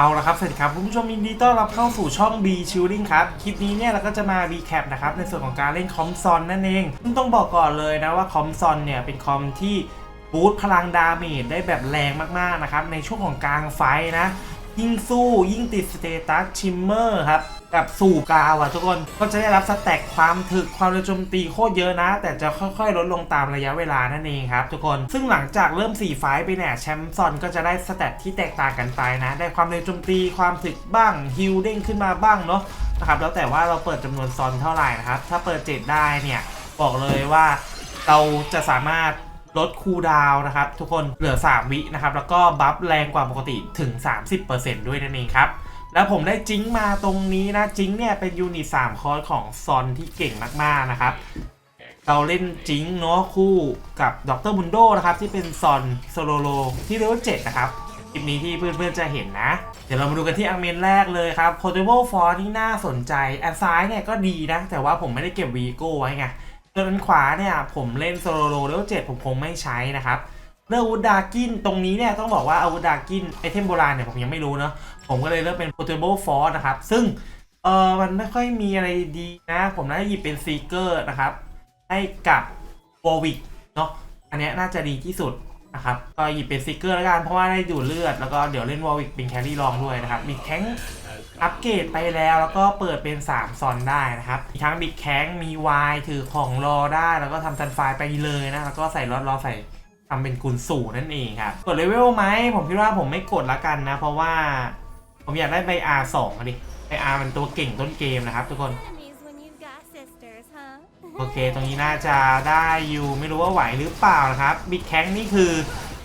เอาละครับสวัสดีครับคุณผู้ชมยินดีต้อนรับเข้าสู่ช่อง B c h i l l i n g ครับ คลิปนี้เนี่ยเราก็จะมา recap นะครับ ในส่วนของการเล่นคอมซอนนั่นเองซึ่งต้องบอกก่อนเลยนะว่าคอมซอนเนี่ยเป็นคอมที่บูตพลังดาเมจได้แบบแรงมากๆนะครับ ในช่วงของกลางไฟนะ ยิ่งสู้ยิ่งติดสเตตัสชิมเมอร์ครับกับสู่กาวอะทุกคนก็จะได้รับสแต็กความถึกความเร็วโจมตีโคตรเยอะนะ แต่จะค่อยๆ ลดลงตามระยะเวลานั่นเองครับ ทุกคนซึ่งหลังจากเริ่ม 4 ไฟท์ไปเนี่ยแชมป์ซอนก็จะได้สแตทที่แตกต่างกันไปนะ ได้ความเร็วโจมตีความถึกบ้างฮิลเด้งขึ้นมาบ้างเนาะนะครับแล้วแต่ว่าเราเปิดจำนวนซอนเท่าไหร่นะครับถ้าเปิดเจ็ดได้เนี่ยบอกเลยว่าเราจะสามารถ ลดคูลดาวนะครับ ทุกคนเหลือ 3 วินะครับ แล้วก็บัฟแรงกว่าปกติถึง 30%ด้วยนั่นเองครับ แล้วผมได้จิงมาตรงนี้นะ จิงเนี่ยเป็นยูนิต3คอร์สของซอนที่เก่งมากๆนะครับ เราเล่นจิงเนาะคู่กับดรบุนโดนะครับ ที่เป็นซอนโซโลโลที่เลเวล7นะครับคลิปนี้ที่เพื่อนๆจะเห็นนะ เดี๋ยวเรามาดูกันที่อังเมนแรกเลยครับ Portable Force ที่น่าสนใจแอันซ้ายเนี่ยก็ดีนะ แต่ว่าผมไม่ได้เก็บวีโก้ไว้ไง ส่วนขวาเนี่ยผมเล่นโซโลโลเลเวล7ผมคงไม่ใช้นะครับเรื่องอาวุธดากินตรงนี้เนี่ยต้องบอกว่าอาวุธดากินไอเทมโบราณเนี่ยผมยังไม่รู้เนาะผมก็เลยเลือกเป็น Portable Force นะครับ ซึ่งเออมันไม่ค่อยมีอะไรดีนะ ผมน่าจะหยิบเป็นซีเกอร์นะครับ ให้กับวอวิกเนาะอันนี้น่าจะดีที่สุดนะครับ ก็หยิบเป็นซีเกอร์แล้วกันเพราะว่าได้ดูดเลือด แล้วก็เดี๋ยวเล่นวอวิกเป็นแครี่รองด้วยนะครับ มีแข้ง อัปเกรดไปแล้วแล้วก็เปิดเป็น 3 ซอนได้นะครับมีทั้งบิ๊กแข้งมีวายถือของรอได้ แล้วก็ทำซันไฟไปเลยนะ แล้วก็ใส่รอดรอใส่ทำเป็นกุญสู่นั่นเองครับ กดเลเวลไหมผมคิดว่าผมไม่กดละกันนะ เพราะว่าผมอยากได้ใบ R2 อะดิใบ R มันตัวเก่งต้นเกมนะครับทุกคน enemies when you've got sisters, huh? โอเค ตรงนี้น่าจะได้อยู่ไม่รู้ว่าไหวหรือเปล่านะครับบิ๊กแข้งนี่คือ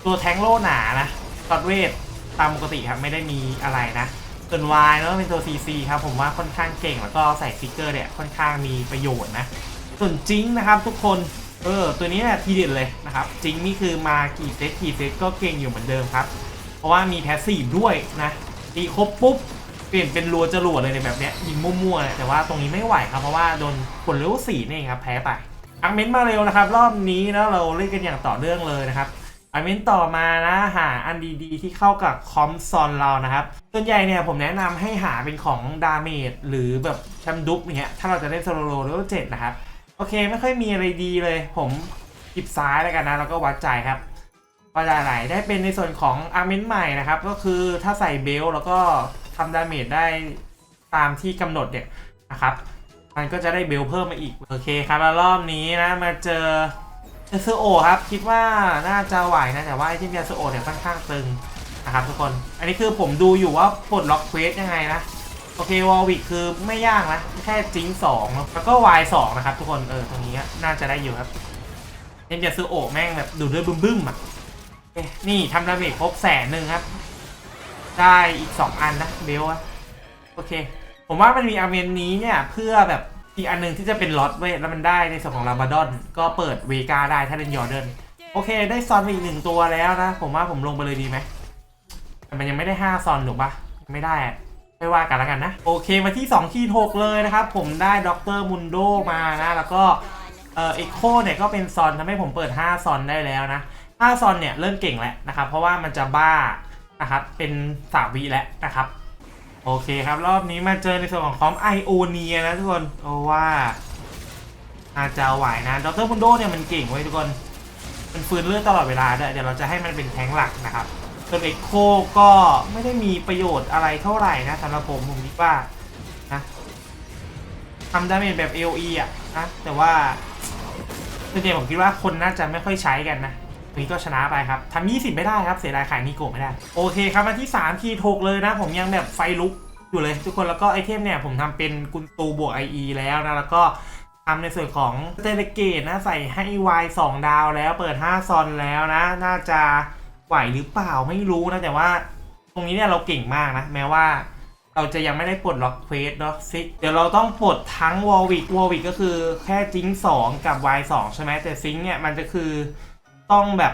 ตัวแทงโล่หนานะตอดเวทตามปกติครับไม่ได้มีอะไรนะ ส่วนวายเนาะเป็นตัว CC ครับผมว่าค่อนข้างเก่งแล้วก็ใส่ฟิกเกอร์เนี่ยค่อนข้างมีประโยชน์นะส่วนจิงนะครับทุกคนเออตัวนี้เนี่ยทีเด็ดเลยนะครับจิงนี่คือมากี่เซตกี่เซตก็เก่งอยู่เหมือนเดิมครับ เพราะว่ามีแพสซีฟด้วยนะตีครบปุ๊บเปลี่ยนเป็นรัวจรวดเลยในแบบเนี้ยยิงมั่วๆเลยแต่ว่าตรงนี้ไม่ไหวครับเพราะว่าโดนผลเลเวลสี่นี่ครับแพ้ไปอังเมนต์มาเร็วนะครับรอบนี้นะเราเล่นกันอย่างต่อเนื่องเลยนะครับ อังเมนต่อมานะหาอันดีๆ ที่เข้ากับคอมซอนเรานะครับส่วนใหญ่เนี่ยผมแนะนำให้หาเป็นของดาเมจหรือแบบแชมดุปอย่างเงี้ยถ้าเราจะเล่นโซโลโลเลเวลเจ็ดนะครับ โอเคไม่ค่อยมีอะไรดีเลย ผมหยิบซ้ายแล้วกันนะ แล้วก็วัดใจครับว่าได้อะไรได้เป็นในส่วนของอาร์เมนใหม่นะครับ ก็คือถ้าใส่เบลแล้วก็ทำดาเมจได้ตามที่กำหนดเนี่ยนะครับ มันก็จะได้เบลเพิ่มมาอีก โอเคครับแล้วรอบนี้นะมาเจอ เอสโอครับ คิดว่าน่าจะไหวนะแต่ว่าไอที่เอสโอเนี่ยค่อนข้างตึงนะครับทุกคน อันนี้คือผมดูอยู่ว่าปลดล็อกเควสยังไงนะ โอเควอลวิกคือไม่ยากนะ แค่จิงสองแล้วก็วายสองนะครับทุกคนเออตรงนี้น่าจะได้อยู่ครับเอ็มจะซื้อโอแม่งแบบดูด้วยบึ้มๆอะเอ๊ะนี่ทำดาเมจครบแสนหนึ่งครับ ได้อีก2อันนะเบลอะโอเค ผมว่ามันมีอาเมนนี้เนี่ยเพื่อแบบ อีกอันหนึงที่จะเป็นล็อตเว้ยแล้วมันได้ในส่วนของลาบาดอน ก็เปิดเวกาได้ถ้าเล่นยอร์เดนโอเค ได้ซอนไปอีกหนึ่งตัวแล้วนะ ผมว่าผมลงไปเลยดีไหมแต่มันยังไม่ได้5ซอนถูกปะไม่ได้ไม่ว่ากันแล้วกันนะ โอเคมาที่2ขีด6เลยนะครับ ผมได้ด็อกเตอร์มุนโดมานะ แล้วก็เอ่อเอ็กโคเนี่ยก็เป็นซอนทำให้ผมเปิด 5 ซอนได้แล้วนะ 5 ซอนเนี่ยเริ่มเก่งแล้วนะครับ เพราะว่ามันจะบ้านะครับเป็นสามวีแล้วนะครับ โอเคครับ รอบนี้มาเจอในส่วนของคอมไอโอเนียนะทุกคนเพราะว่าอาจจะไหวนะดรพุนโดเนี่ยมันเก่งไว้ยทุกคนมันฟื้นเลือดตลอดเวลาด้วยเดี๋ยวเราจะให้มันเป็นแทงหลักนะครับส่วนเอ็กโคก็ไม่ได้มีประโยชน์อะไรเท่าไหร่นะสำหรับผมผมคิดว่านะทำดาเมจแบบ AOE อะนะแต่ว่าส่วนใหญ่ผมคิดว่าคนน่าจะไม่ค่อยใช้กันนะ นี้ก็ชนะไปครับทำ20 ไม่ได้ครับ เสียดายขายนิโกะไม่ได้ โอเคครับมาที่ 3 ทีถกเลยนะ ผมยังแบบไฟลุกอยู่เลยทุกคนแล้วก็ไอเทมเนี่ย ผมทำเป็นกุนตูบวก IE แล้วนะ แล้วก็ทำในส่วนของเตเลเกตนะใส่ให้ Y 2 ดาวแล้วเปิด 5 ซอนแล้วนะ น่าจะไหวหรือเปล่าไม่รู้นะ แต่ว่าตรงนี้เนี่ยเราเก่งมากนะ แม้ว่าเราจะยังไม่ได้ปลดล็อกเควสเนาะซิกเดี๋ยวเราต้องปลดทั้งวอลวิกวอลวิกก็คือแค่จิง2กับ Y 2ใช่ไหมแต่ซิงเนี่ยมันจะคือ ต้องแบบ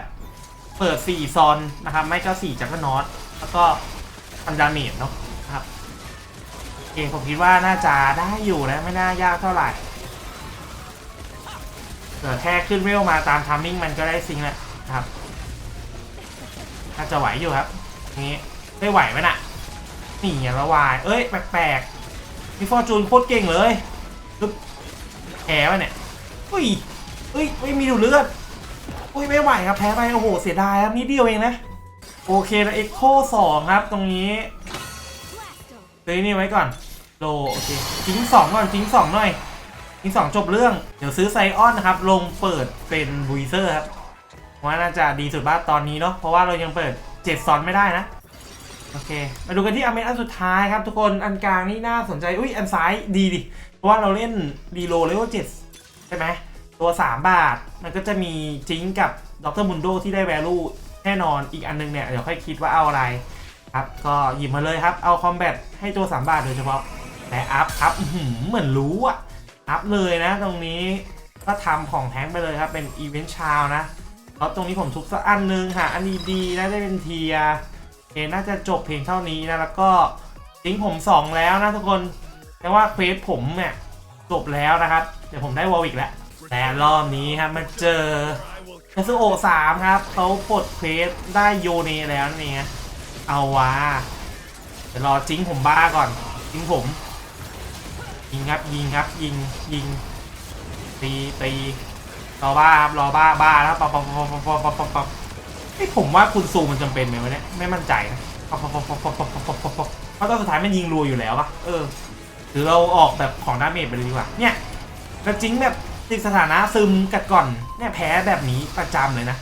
เปิด 4 ซอนนะครับ ไม่ก็4จักรนอตแล้วก็ทำดาเมจเนาะครับโอเคผมคิดว่าน่าจะได้อยู่นะไม่น่ายากเท่าไหร่เดี๋ยวแค่ขึ้นเวลมาตามทัมมิ่งมันก็ได้ซิงแล้วนะครับน่าจะไหวอยู่ครับนี้ไม่ไหวไหมน่ะนี่ไงละวาย เอ้ย แปลกๆมีฟอร์จูนโคตรเก่งเลยแพ้วะเนี่ยอุ้ยเฮ้ย ไม่มีดูเลือด อุ้ยไม่ไหวครับแพ้ไปโอ้โหเสียดายครับนิดเดียวเองนะ โอเคแล้วเอ็กโคสองครับตรงนี้เลยนี่ไว้ก่อนโลโอเคทิ้งสองก่อนทิ้งสองหน่อยทิ้งสองจบเรื่องเดี๋ยวซื้อไซออนนะครับ ลงเปิดเป็นบุยเซอร์ครับว่าน่าจะดีสุดบ้าตอนนี้เนาะเพราะว่าเรายังเปิดเจ็ดซอนไม่ได้นะโอเค มาดูกันที่อเมนอันสุดท้ายครับทุกคนอันกลางนี่น่าสนใจ อุ้ยอันซ้ายดีดิเพราะว่าเราเล่นรีโลเลเวลเจ็ดใช่ไหม ตัว 3 บาท มันก็จะมีจิงกับดรมุนโดที่ได้แวลูแน่นอนอีกอันนึงเนี่ย เดี๋ยวค่อยคิดว่าเอาอะไรครับ ก็หยิบมาเลยครับ เอาคอมแบทให้ตัว 3 บาทโดยเฉพาะแต่อัพอัพเหมือนรู้อะอัพเลยนะ ตรงนี้ก็ทำของแท้งไปเลยครับ เป็นอีเวนต์ชาวนะแล้วตรงนี้ผมทุบสักอันนึงหาอันดีๆนะได้เป็นเทียร์เอน่าจะจบเพียงเท่านี้นะ แล้วก็ทิ้งผม 2 แล้วนะทุกคน แต่ว่าเควสผมเนี่ยจบแล้วนะครับ เดี๋ยวผมได้วอลวิกแล้ว แต่รอบนี้ครับมาเจอคาซูโอสามครับเขาปลดเพวสได้โยเนแล้วนี่ฮะเอาวะเดี๋ยวรอจิงผมบ้าก่อนจิงผม ยิงครับยิงครับยิงยิงตีตีรอบ้าครับรอบ้าบ้าแล้วปอบปอบปอบปอบปอบไอผมว่าคุณซูมันจำเป็นไหมวะเนี่ยไม่มั่นใจนะปอบปอบปอบปอบปอบปอบปอบเพราะตอนสุดท้ายมันยิงรัวอยู่แล้วปะเออหรือเราออกแบบของดาเมจไปเลยดีกว่าเนี่ยแล้วจิ้งแบบ ติดสถานะซึมกัดก่อนเนี่ยแพ้แบบนี้ประจำเลยนะ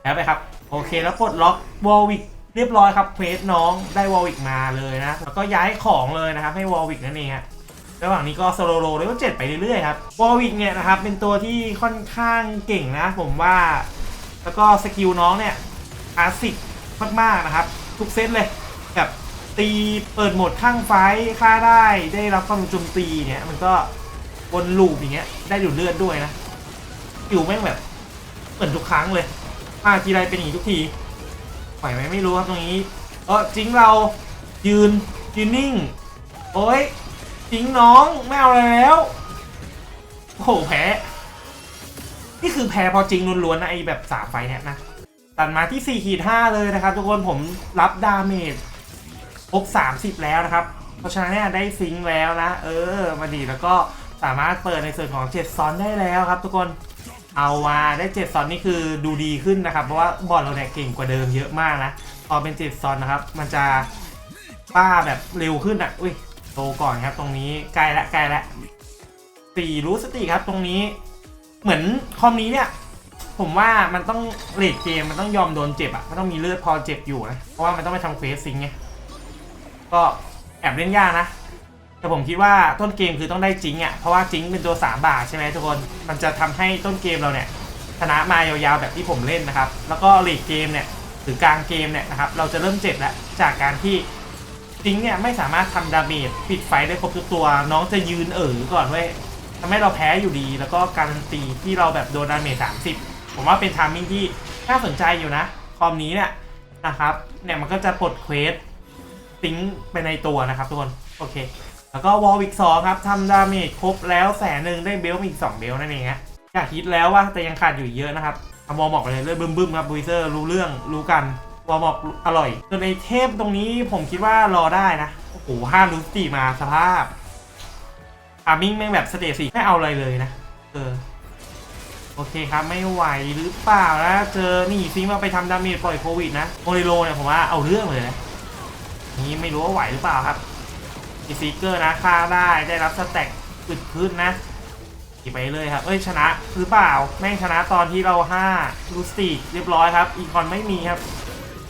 แพ้ไปครับ โอเคแล้วปลดล็อกวอลวิกเรียบร้อยครับเควสน้องได้วอลวิกมาเลยนะ แล้วก็ย้ายของเลยนะครับ ให้วอลวิกนั่นเองฮะระหว่างนี้ก็โซโลโลเลเวลเจ็ดไปเรื่อยๆครับวอลวิกเนี่ยนะครับ เป็นตัวที่ค่อนข้างเก่งนะ ผมว่า แล้วก็สกิลน้องเนี่ยคลาสสิกมากๆนะครับ ทุกเซตเลยแบบตีเปิดโหมดข้างไฟฆ่าได้ได้รับความโจมตีเนี่ยมันก็ วนลูปอย่างเงี้ย ได้ดูดเลือดด้วยนะอยู่แม่งแบบ เหมือนทุกครั้งเลยมาทีไรเป็นอย่างนี้ทุกทีไหวไหมไม่รู้ครับตรงนี้เออจริงเรายืนยืนนิ่ง โอ้ยจริงน้องไม่เอาอะไรแล้วโอ้โหแพ้นี่คือแพ้พอจริงล้วนๆนะไอแบบสาไฟเนี่ยนะตัดมาที่4ขีด5เลยนะครับ ทุกคนผมรับดาเมจครบ30 แล้วนะครับ เพราะฉะนั้นเนี่ยได้ซิงแล้วนะ เออ มาดีแล้วก็ สามารถเปิดในส่วนของ7ซอนได้แล้วครับ ทุกคนเอาวาได้7ซอนนี่คือดูดีขึ้นนะครับ เพราะว่าบอลเราเนี่ยเก่งกว่าเดิมเยอะมากนะพอเป็น7ซอนนะครับ มันจะป้าแบบเร็วขึ้นอะอุ้ยโตก่อนครับ ตรงนี้ใกล้ละใกล้ละสี่รู้สติครับตรงนี้ เหมือนคอมนี้เนี่ย ผมว่ามันต้องเลดเกมมันต้องยอมโดนเจ็บอะมันต้องมีเลือดพอเจ็บอยู่นะเพราะว่ามันต้องไปทำเควสซิงไงก็แอบเล่นยากนะ แต่ผมคิดว่าต้นเกมคือต้องได้จิงอะเพราะว่าจิงเป็นตัว 3 บาทใช่ไหมทุกคนมันจะทำให้ต้นเกมเราเนี่ยชนะมายาวๆแบบที่ผมเล่นนะครับ แล้วก็เลดเกมเนี่ยหรือกลางเกมเนี่ยนะครับเราจะเริ่มเจ็บแล้วจากการที่จิงเนี่ยไม่สามารถทำดาเมจปิดไฟได้ครบทุกตัว น้องจะยืนเอ๋อก่อนเว้ยทำให้เราแพ้อยู่ดี แล้วก็การันตีที่เราแบบโดนดาเมจ30ผมว่าเป็นทามมิ่งที่น่าสนใจอยู่นะคอมนี้เนี่ยนะครับเนี่ยมันก็จะปลดเควสซิงไปในตัวนะครับทุกคนโอเค แล้วก็วอลวิกสองครับทำดาเมจครบแล้วแสนหนึ่งได้เบลมาอีก 2 เบลนั่นเองฮะอยากคิดแล้วว่าแต่ยังขาดอยู่เยอะนะครับอวอลบอกไปเลยเลยบึ้มบึ้มๆครับบูเซอร์รู้เรื่องรู้กันวอลบอกอร่อยส่วนในเทพตรงนี้ผมคิดว่ารอได้นะโอ้โหห้าลูสตีมาสภาพอามิ่งแม่งแบบสเตจสี่ไม่เอาอะไรเลยนะเออโอเคครับไม่ไหวหรือเปล่านะเจอนี่ซิงมาไปทำดาเมจปล่อยโควิดนะโมริโลเนี่ยผมว่าเอาเรื่องเลยนะนี้ไม่รู้ว่าไหวหรือเปล่าครับ อีซีเกอร์นะฆ่าได้ได้รับสแต็กอึดขึ้นนะขี่ไปเลยครับ เอ้ยชนะหรือเปล่า แม่งชนะตอนที่เรา5ลูสติเรียบร้อยครับ อีคอนไม่มีครับ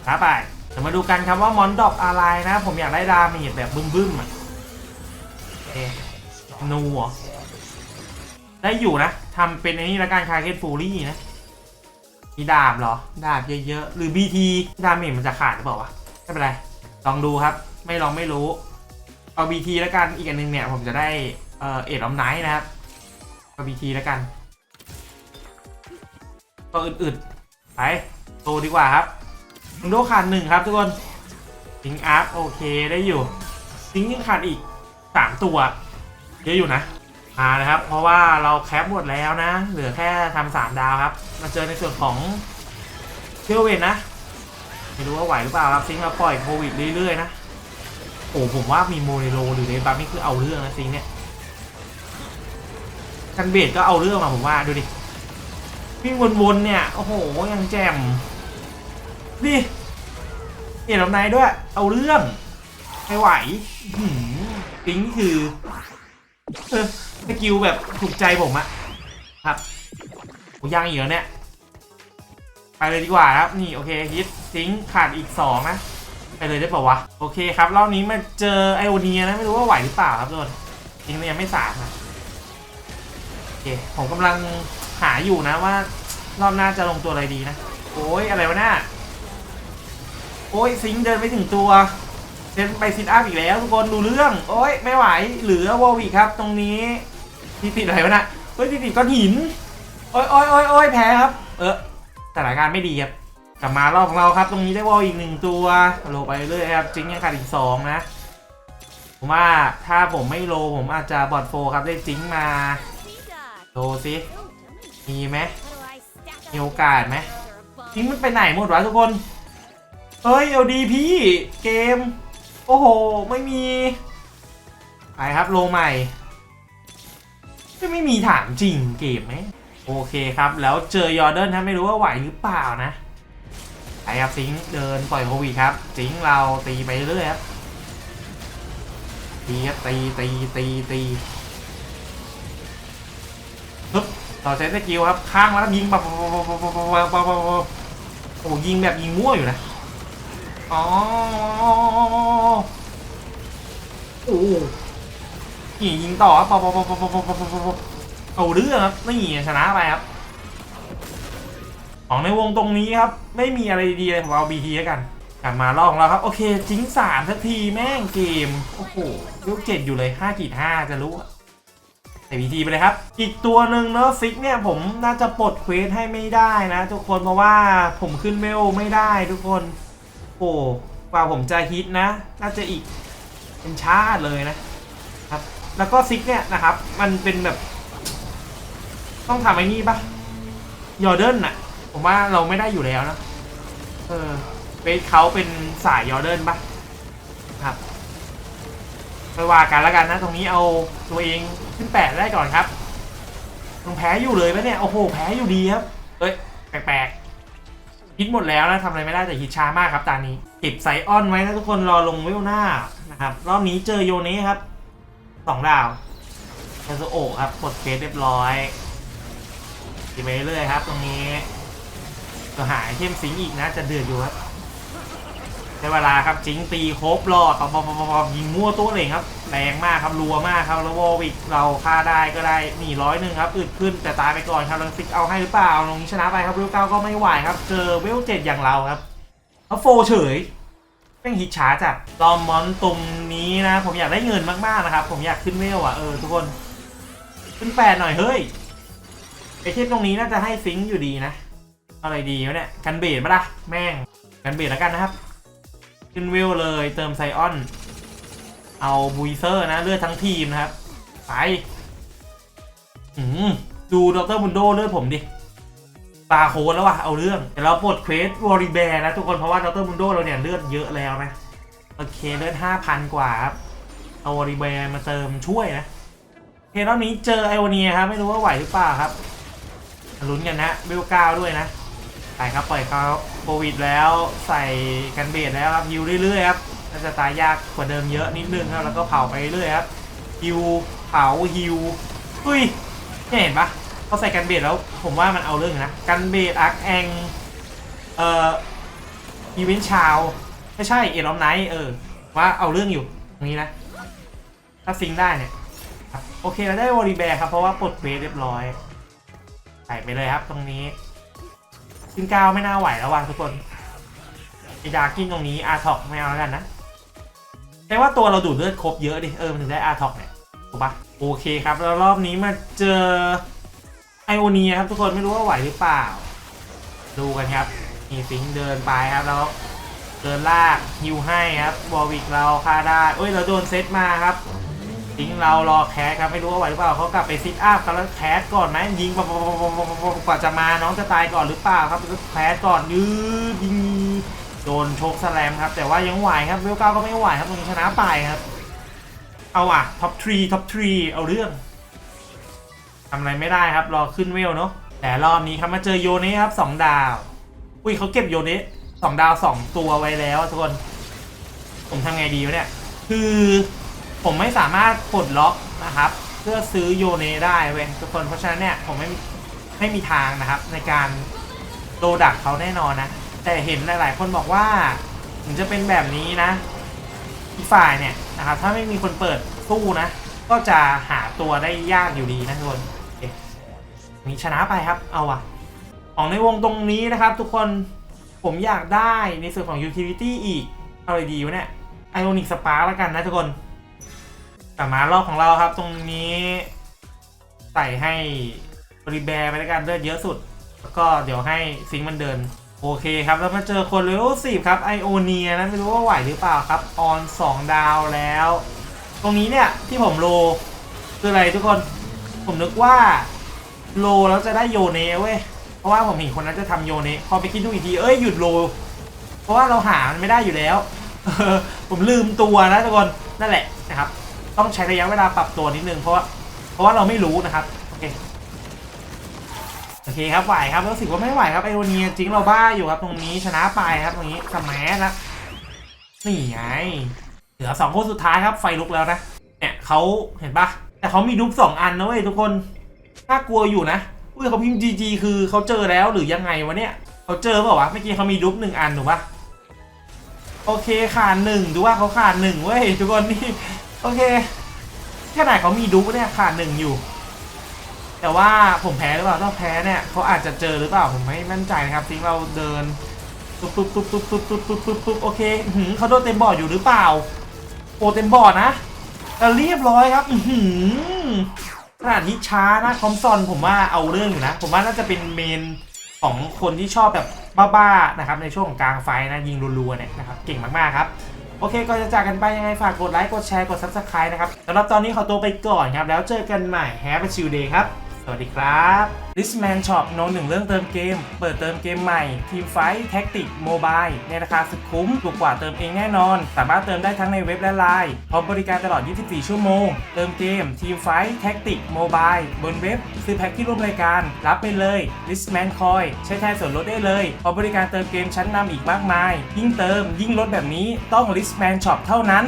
ช้าไปเดี๋ยวมาดูกันครับว่ามอนดอบอะไรนะ ผมอยากได้ดาเมจแบบบึ้มๆอะโอเคนูได้อยู่นะทำเป็นอ้นี่ละกันคาเคนฟูรี่นะ มีดาบเหรอ ดาบเยอะๆ หรือ BT ดาเมจมันจะขาดหรือเปล่าวะ ไม่เป็นไร ลองดูครับ ไม่ลองไม่รู้ เอา BT แล้วกันอีกอันหนึ่งเนี่ยผมจะได้เอ่อเอ็ดออมไนท์นะครับเอา BT แล้วกันก็อึดๆไปโตดีกว่าครับมุนโดขาดหนึ่งครับทุกคนซิงอาร์โอเคได้อยู่ซิงยังขาดอีก3ตัวเยอะอยู่นะมานะครับ เพราะว่าเราแคปหมดแล้วนะ เหลือแค่ทำสามดาวครับ มาเจอในส่วนของเทลเวนนะ ไม่รู้ว่าไหวหรือเปล่าครับซิงค์มาปล่อยโควิดเรื่อยๆนะ โอ้ผมว่ามีโมเรโลหรือเดบัฟนี่คือเอาเรื่องนะซิงเนี่ยกันเบดก็เอาเรื่องมาผมว่าดูดิวิ่งวนๆเนี่ยโอ้โหยังแจ่มนี่เห็นลำไนด้วย เอาเรื่องไม่ไหวหือซิงคือเออสกิลแบบถูกใจผมอะครับโอยังอีกเหรอเนี่ยไปเลยดีกว่าครับ นี่โอเคฮิตซิงขาดอีกสองนะ ไปเลยได้ป่าวะ โอเคครับรอบนี้มาเจอไอโอเนียนะ ไม่รู้ว่าไหวหรือเปล่าครับทุกคนจริงๆยังไม่สามนะโอเคผมกำลังหาอยู่นะว่ารอบหน้าจะลงตัวอะไรดีนะ โอ้ยอะไรวะหน่าโอ้ยซิงเดินไม่ถึงตัวเดินไปซิทอัพอีกแล้วทุกคนดูเรื่อง โอ้ยไม่ไหวเหลือวอลวิครับ ตรงนี้ที่ติดอะไรวะนะเฮ้ยทีติดก้อนหิน โอ้ยโอ้ยโอ้ยโอ้ยแพ้ครับ เออสถานการณ์ไม่ดีครับ กลับมารอบของเราครับ ตรงนี้ได้วอลอีกหนึ่งตัวโลไปเรื่อยครับจริงยังขาดอีกสองนะ ผมว่าถ้าผมไม่โลผมอาจจะบอดโฟครับได้จิงมาโลสิมีไหมมีโอกาสไหมจิงมันไปไหนหมดวะทุกคนเฮ้ยเอาดีพี่เกม โอ้โห ไม่มีไปครับโลใหม่ไม่ไม่มีถามจริงเกมไหมโอเคครับ แล้วเจอยอร์เดนนะไม่รู้ว่าไหวหรือเปล่านะ ไปครับซิงเดินปล่อยโควิดครับซิงเราตีไปเรื่อยครับตีครับตีตีตีตีปึ๊บต่อใช้สกิลครับข้างมาแล้วยิงแบบโอ้ยิงแบบยิงมั่วอยู่นะอ๋อโอ้นี่ยิงต่อครับเอาเรื่องครับนี่ชนะไปครับ ของในวงตรงนี้ครับ ไม่มีอะไรดีเลยผมเอาบีทีแล้วกันกลับมาลองแล้วครับ โอเคจิงสามสักทีแม่งเกม โอ้โหยุคเจ็ดอยู่เลยห้ากีดห้าจะรู้อะใส่บีทีไปเลยครับ อีกตัวหนึ่งเนอะฟิกเนี่ยผมน่าจะปลดเควสให้ไม่ได้นะ ทุกคนเพราะว่าผมขึ้นเวลไม่ได้ทุกคน โอ้กว่าผมจะฮิตนะ น่าจะอีกเป็นชาติเลยนะครับ แล้วก็ซิกเนี่ยนะครับ มันเป็นแบบ ต้องทำไอ้นี่ปะยอร์เดนอะ ผมว่าเราไม่ได้อยู่แล้วนะ เออเบสเขาเป็นสายยอร์เดนปะครับไปว่ากันแล้วกันนะ ตรงนี้เอาตัวเองขึ้นแปดได้ก่อนครับต้องแพ้อยู่เลยปะเนี่ย โอ้โห แพ้อยู่ดีครับ เอ้ย แปลกๆฮิตหมดแล้วนะทำอะไรไม่ได้แต่ฮิตช้ามากครับตอนนี้ เก็บไซออนไว้นะทุกคนรอลงเวลหน้านะครับ รอบนี้เจอโยเนะครับสองดาวเอโซโอครับกดเฟสเรียบร้อยตีไปเรื่อยครับ ตรงนี้ ก็หายเข้มสิงอีกนะจะเดือดอยู่ครับได้เวลาครับจิงตีครบรอดปอบปอบปอบปอบยิงมั่วตัวเลยครับแรงมากครับรัวมากครับแล้ววอลวิกเราฆ่าได้ก็ได้หนีร้อยหนึ่งครับอึดขึ้นแต่ตายไปก่อนครับล้วซิกเอาให้หรือเปล่าลงนี้ชนะไปครับเวลเก้าก็ไม่ไหวครับ เจอเวลเจ็ดอย่างเราครับเขาโฟเฉยแม่งฮิตช้าจัดลอมมอนตรงนี้นะ ผมอยากได้เงินมากๆนะครับ ผมอยากขึ้นเวลอะเออทุกคนขึ้นแปดหน่อยเฮ้ยไอเทมตรงนี้น่าจะให้ซิงอยู่ดีนะ อะไรดีวะเนี่ย กันเบดมาละแม่ง กันเบดแล้วกันนะครับ ขึ้นวิวเลยเติมไซออน เอาบูเซอร์นะ เลือดทั้งทีมนะครับ ไปอืมดูดรบุนโดเลือดผมดิปาโคนแล้วว่ะ เอาเรื่องแต่เราปลดเควสวอริแบร์นะทุกคนเพราะว่าดรบุนโดเราเนี่ยเลือดเยอะแล้วนะ โอเคเลือดห้าพันกว่าครับ เอาวอริแบร์มาเติมช่วยนะโอเครอบนี้เจอไอโอเนียครับ ไม่รู้ว่าไหวหรือเปล่าครับลุ้นกันนะเบลก้าด้วยนะ ไปครับปล่อยเขาโควิดแล้วใส่กันเบดแล้วครับฮิวเรื่อยๆครับน่าจะตายยากกว่าเดิมเยอะนิดนึงครับแล้วก็เผาไปเรื่อยครับฮิวเผาฮิวอุ้ยเนี่ยเห็นปะเขาใส่กันเบดแล้วผมว่ามันเอาเรื่องนะกันเบดอาร์คแองเอ่ออีเวนต์ชาวไม่ใช่เอลอมไนท์เออว่าเอาเรื่องอยู่ตรงนี้นะ ถ้าซิงได้เนี่ยโอเคเราได้วอลีแบร์ครับเพราะว่าปลดเบสเรียบร้อยใส่ไปเลยครับตรงนี้ ขึ้นก้าวไม่น่าไหวแล้วว่ะทุกคนไอดากินตรงนี้อาร์ท็อกไม่เอาแล้วกันนะแต่ว่าตัวเราดูดเลือดครบเยอะดิเออมันถึงได้อาร์ท็อกเนี่ยถูกปะโอเคครับ แล้วรอบนี้มาเจอไอโอเนียครับทุกคนไม่รู้ว่าไหวหรือเปล่า ดูกันครับนี่ฟิงเดินไปครับแล้วเดินลากฮิวให้ครับวอวิกเราฆ่าได้เอ้ยเราโดนเซตมาครับ ทิ้งเรารอแคสครับไม่รู้ว่าไหวหรือเปล่าเขากลับไปซิทอัพครับแล้วแคสก่อนไหมยิงกว่าจะมาน้องจะตายก่อนหรือเปล่าครับแคสก่อนยืดยิงโดนโชกแสลมครับแต่ว่ายังไหวครับเวลเก้าก็ไม่ไหวครับตรงชนะไปครับ เอาอะท็อปทรีท็อปทรีเอาเรื่องทำอะไรไม่ได้ครับรอขึ้นเวลเนาะแต่รอบนี้ครับมาเจอโยเนะครับสองดาว อุ้ยเขาเก็บโยเนะสองดาวสองตัวไว้แล้วทุกคนผมทำไงดีวะเนี่ยคือ ผมไม่สามารถปลดล็อกนะครับ เพื่อซื้อโยเนได้เว้ยทุกคนเพราะฉะนั้นเนี่ยผมไม่ไม่มีทางนะครับ ในการโดดักเขาแน่นอนนะ แต่เห็นหลาย ๆ คนบอกว่าถึงจะเป็นแบบนี้นะอีกฝ่ายเนี่ยนะครับถ้าไม่มีคนเปิดสู้นะ ก็จะหาตัวได้ยากอยู่ดีนะทุกคนมีชนะไปครับเอาอะของในวงตรงนี้นะครับทุกคนผมอยากได้ในส่วนของ utility อีก เอาอะไรดีวะเนี่ยไอออนิกสปาร์แล้วกันนะทุกคน แต่มารอบของเราครับตรงนี้ ใส่ให้บริแบร์ไปแล้วกันเลือดเยอะสุด แล้วก็เดี๋ยวให้ซิงมันเดิน โอเคครับ แล้วมาเจอคนเลเวลสิบครับไอโอเนียนะไม่รู้ว่าไหวหรือเปล่าครับออน2ดาวแล้ว ตรงนี้เนี่ยที่ผมโลคืออะไรทุกคนผมนึกว่าโลแล้วจะได้โยเนเว้ยเพราะว่าผมเห็นคนนั้นจะทำโยเนพอไปคิดดูอีกทีเอ้ยหยุดโล เพราะว่าเราหามันไม่ได้อยู่แล้วผมลืมตัวนะทุกคนนั่นแหละนะครับ ต้องใช้ระยะเวลาปรับตัวนิดนึงเพราะว่าเพราะว่าเราไม่รู้นะครับโอเคโอเคครับไหวครับรู้สึกว่าไม่ไหวครับไอโอเนียจริงเราบ้าอยู่ครับตรงนี้ชนะไปครับตรงนี้สมัยแล้วนี่ไงเหลือสองคนสุดท้ายครับไฟลุกแล้วนะเนี่ยเขาเห็นปะแต่เขามีดุ๊บสองอันนะเว้ยทุกคนน่ากลัวอยู่นะอุ้ยเขาพิมพ์ GG คือเขาเจอแล้วหรือยังไงวะเนี่ยเขาเจอเปล่าวะเมื่อกี้เขามีดุ๊บหนึ่งอันถูกปะโอเคขาดหนึ่งดูว่าเขาขาดหนึ่งเว้ยทุกคนนี่ โอเคขนาดเขามีดุ๊กเนี่ยขาดหนึ่งอยู่ แต่ว่าผมแพ้หรือเปล่าถ้าแพ้เนี่ยเขาอาจจะเจอหรือเปล่าผมไม่มั่นใจนะครับทิ้งเราเดินปุ๊บปุ๊บปุ๊บปุ๊บปุ๊บปุ๊บปุ๊บปุ๊บปุ๊บโอเคหือเขาโดนเต็มบอร์ดอยู่หรือเปล่า โอ้เต็มบอร์ดนะแต่เรียบร้อยครับอือหือขนาดที่ช้านะคอมซอนผมว่าเอาเรื่องอยู่นะ ผมว่าน่าจะเป็นเมนของคนที่ชอบแบบบ้าๆนะครับในช่วงของกลางไฟนะยิงรัวๆเนี่ยนะครับเก่งมากๆครับ โอเคก็จะจากกันไปยังไงฝากกดไลค์กดแชร์กด subscribe นะครับสำหรับตอนนี้ขอตัวไปก่อนครับ แล้วเจอกันใหม่ Have a chill day ครับ วัสดีครับ Listman Shop โนหนึ่งเรื่องเติมเกม เปิดเติมเกมใหม่ ทีมไฟแท็กติกโมบายในราคาสุดคุ้มถูกกว่าเติมเองแน่นอน สามารถเติมได้ทั้งในเว็บและไลน์พร้อมบริการตลอด 24 ชั่วโมง เติมเกม ทีมไฟแท็กติกโมบายบนเว็บ ซื้อแพ็คที่ร่วมรายการ รับไปเลย Listman Coin ใช้แทนส่วนลดได้เลยพร้อมบริการเติมเกมชั้นนำอีกมากมาย ยิ่งเติมยิ่งลดแบบนี้ต้อง Listman Shop เท่านั้น